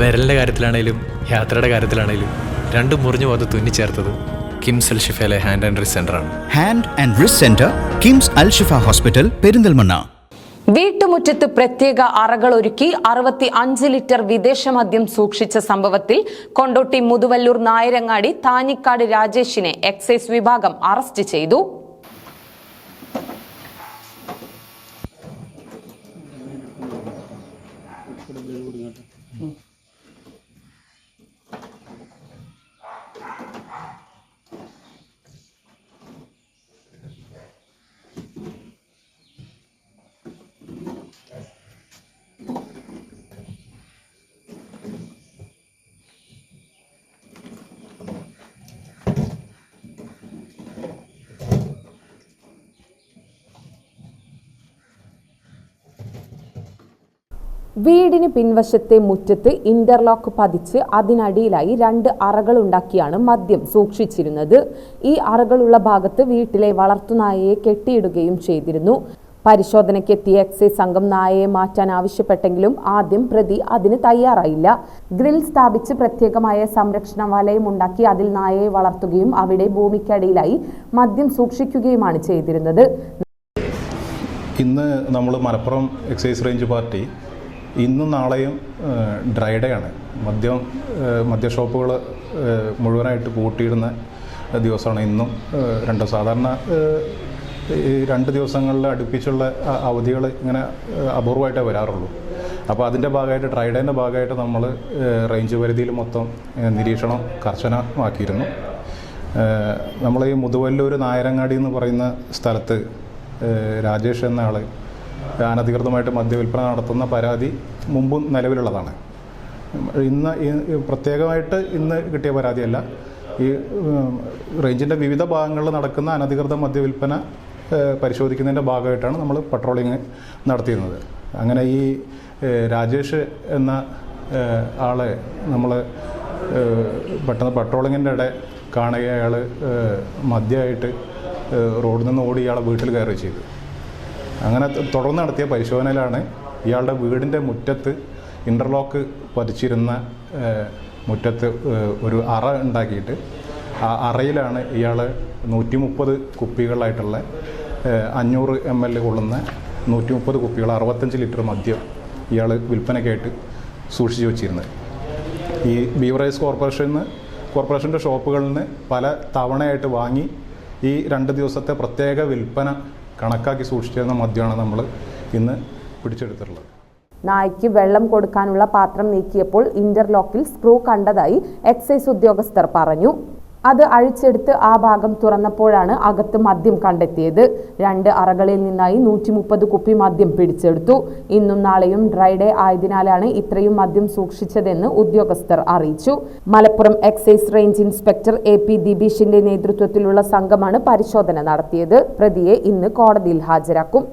വിരലിന്റെ കാര്യത്തിലാണേലും യാത്രയുടെ കാര്യത്തിലാണേലും രണ്ടും മുറിഞ്ഞു പോകാതെ തുന്നിച്ചേർത്തത് കിംസ് അൽ ഷിഫയിലെ ഹാൻഡ് ആൻഡ് റിസ് ആണ്. Hand and wrist centre KIMS Al Shifa hospital Perinthalmanna. വീട്ടുമുറ്റത്ത് പ്രത്യേക അറകൾ ഒരുക്കി അറുപത്തി അഞ്ച് ലിറ്റർ വിദേശ മദ്യം സൂക്ഷിച്ച സംഭവത്തിൽ കൊണ്ടോട്ടി മുതുവല്ലൂർ നായരങ്ങാടി താനിക്കാട് രാജേഷിനെ എക്സൈസ് വിഭാഗം അറസ്റ്റ് ചെയ്തു. വീടിന് പിൻവശത്തെ മുറ്റത്ത് ഇന്റർലോക്ക് പതിച്ച് അതിനടിയിലായി രണ്ട് അറകൾ ഉണ്ടാക്കിയാണ് മദ്യം സൂക്ഷിച്ചിരുന്നത്. ഈ അറകളുള്ള ഭാഗത്ത് വീട്ടിലെ വളർത്തുനായയെ കെട്ടിയിടുകയും ചെയ്തിരുന്നു. പരിശോധനയ്ക്കെത്തിയ എക്സൈസ് സംഘം നായയെ മാറ്റാൻ ആവശ്യപ്പെട്ടെങ്കിലും ആദ്യം പ്രതി അതിന് തയ്യാറായില്ല. ഗ്രിൽ സ്ഥാപിച്ച് പ്രത്യേകമായ സംരക്ഷണ വലയം ഉണ്ടാക്കി അതിൽ നായയെ വളർത്തുകയും അവിടെ ഭൂമിക്കടിയിലായി മദ്യം സൂക്ഷിക്കുകയുമാണ് ചെയ്തിരുന്നത്. ഇന്ന് നമ്മൾ മലപ്പുറം എക്സൈസ് റേഞ്ച് പാർട്ടി ഇന്നും നാളെയും ഡ്രൈ ഡേ ആണ്. മദ്യം മദ്യ ഷോപ്പുകൾ മുഴുവനായിട്ട് പൂട്ടിയിടുന്ന ദിവസമാണ് ഇന്നും. രണ്ട് സാധാരണ ഈ രണ്ട് ദിവസങ്ങളിൽ അടുപ്പിച്ചുള്ള അവധികൾ ഇങ്ങനെ അപൂർവമായിട്ടേ വരാറുള്ളൂ. അപ്പോൾ അതിന്റെ ഭാഗമായിട്ട് ഡ്രൈഡേന്റെ ഭാഗമായിട്ട് നമ്മൾ റേഞ്ച് പരിധിയിൽ മൊത്തം നിരീക്ഷണം കർശനമാക്കിയിരുന്നു നമ്മൾ ഈ മുതുവല്ലൂർ നായരങ്ങാടി എന്ന് പറയുന്ന സ്ഥലത്ത് രാജേഷ് എന്ന ആൾ അനധികൃതമായിട്ട് മദ്യവിൽപ്പന നടത്തുന്ന പരാതി മുമ്പും നിലവിലുള്ളതാണ്. ഇന്ന് പ്രത്യേകമായിട്ട് ഇന്ന് കിട്ടിയ പരാതിയല്ല. ഈ റേഞ്ചിന്റെ വിവിധ ഭാഗങ്ങളിൽ നടക്കുന്ന അനധികൃത മദ്യവിൽപ്പന പരിശോധിക്കുന്നതിന്റെ ഭാഗമായിട്ടാണ് നമ്മൾ പട്രോളിങ് നടത്തിയിരുന്നത്. അങ്ങനെ ഈ രാജേഷ് എന്ന ആളെ നമ്മൾ പെട്ടെന്ന് പട്രോളിങ്ങിന്റെ ഇടെ കാണുക അയാൾ മദ്യമായിട്ട് റോഡിൽ നിന്ന് ഓടി ഇയാളെ വീട്ടിൽ കയറി ചെയ്തു. അങ്ങനെ തുടർന്ന് നടത്തിയ പരിശോധനയിലാണ് ഇയാളുടെ വീടിന്റെ മുറ്റത്ത് ഇന്റർലോക്ക് പതിച്ചിരുന്ന മുറ്റത്ത് ഒരു അറ ഉണ്ടാക്കിയിട്ട് ആ അറയിലാണ് ഇയാൾ നൂറ്റി മുപ്പത് കുപ്പികളായിട്ടുള്ള അഞ്ഞൂറ് എം എൽ കൊള്ളുന്ന നൂറ്റി മുപ്പത് കുപ്പികൾ അറുപത്തഞ്ച് ലിറ്റർ മദ്യം ഇയാൾ വിൽപ്പനയ്ക്കായിട്ട് സൂക്ഷിച്ചു വെച്ചിരുന്നത്. ഈ ബീവറേജ് കോർപ്പറേഷനിൽ നിന്ന് കോർപ്പറേഷന്റെ ഷോപ്പുകളിൽ നിന്ന് പല തവണയായിട്ട് വാങ്ങി ഈ രണ്ട് ദിവസത്തെ പ്രത്യേക വിൽപ്പന കണക്കാക്കി സൂക്ഷിച്ചിരുന്ന മദ്യമാണ് നമ്മൾ ഇന്ന് പിടിച്ചെടുത്തിട്ടുള്ളത്. നായ്ക്ക് വെള്ളം കൊടുക്കാനുള്ള പാത്രം നീക്കിയപ്പോൾ ഇന്റർലോക്കിൽ സ്ക്രൂ കണ്ടതായി എക്സൈസ് ഉദ്യോഗസ്ഥർ പറഞ്ഞു. അത് അഴിച്ചെടുത്ത് ആ ഭാഗം തുറന്നപ്പോഴാണ് അകത്ത് മദ്യം കണ്ടെത്തിയത്. രണ്ട് അറകളിൽ നിന്നായി നൂറ്റി മുപ്പത് കുപ്പി മദ്യം പിടിച്ചെടുത്തു. ഇന്നും നാളെയും ഡ്രൈ ഡേ ആയതിനാലാണ് ഇത്രയും മദ്യം സൂക്ഷിച്ചതെന്ന് ഉദ്യോഗസ്ഥർ അറിയിച്ചു. Malappuram excise range inspector A P ദിബീഷിന്റെ നേതൃത്വത്തിലുള്ള സംഘമാണ് പരിശോധന നടത്തിയത്. പ്രതിയെ ഇന്ന് കോടതിയിൽ ഹാജരാക്കും.